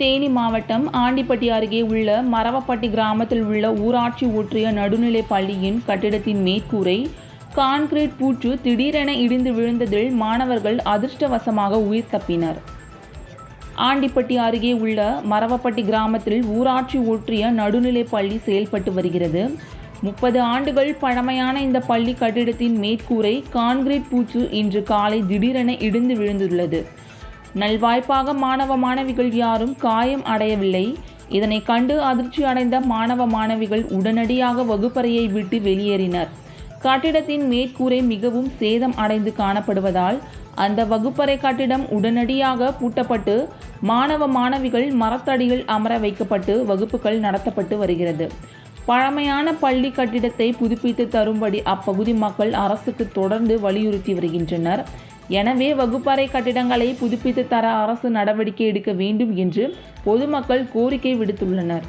தேனி மாவட்டம் ஆண்டிப்பட்டி அருகே உள்ள மரவப்பட்டி கிராமத்தில் உள்ள ஊராட்சி ஒற்றிய நடுநிலைப் பள்ளியின் கட்டிடத்தின் மேற்கூரை கான்கிரீட் பூச்சு திடீரென இடிந்து விழுந்ததில் மாணவர்கள் அதிர்ஷ்டவசமாக உயிர் தப்பினர். ஆண்டிப்பட்டி அருகே உள்ள மரவப்பட்டி கிராமத்தில் ஊராட்சி ஒற்றிய நடுநிலைப் பள்ளி செயல்பட்டு வருகிறது. முப்பது ஆண்டுகள் பழமையான இந்த பள்ளி கட்டிடத்தின் மேற்கூரை கான்கிரீட் பூச்சு இன்று காலை திடீரென இடிந்து விழுந்துள்ளது. நல்வாய்ப்பாக மாணவ மாணவிகள் யாரும் காயம் அடையவில்லை. இதனை கண்டு அதிர்ச்சி அடைந்த மாணவ மாணவிகள் உடனடியாக வகுப்பறையை விட்டு வெளியேறினர். கட்டிடத்தின் மேற்கூரை மிகவும் சேதம் அடைந்து காணப்படுவதால் அந்த வகுப்பறை கட்டிடம் உடனடியாக பூட்டப்பட்டு மாணவ மாணவிகள் மரத்தடியில் அமர வைக்கப்பட்டு வகுப்புகள் நடத்தப்பட்டு வருகிறது. பழமையான பள்ளி கட்டிடத்தை புதுப்பித்து தரும்படி அப்பகுதி மக்கள் அரசுக்கு தொடர்ந்து வலியுறுத்தி வருகின்றனர். எனவே வகுப்பறை கட்டிடங்களை புதுப்பித்து தர அரசு நடவடிக்கை எடுக்க வேண்டும் என்று பொதுமக்கள் கோரிக்கை விடுத்துள்ளனர்.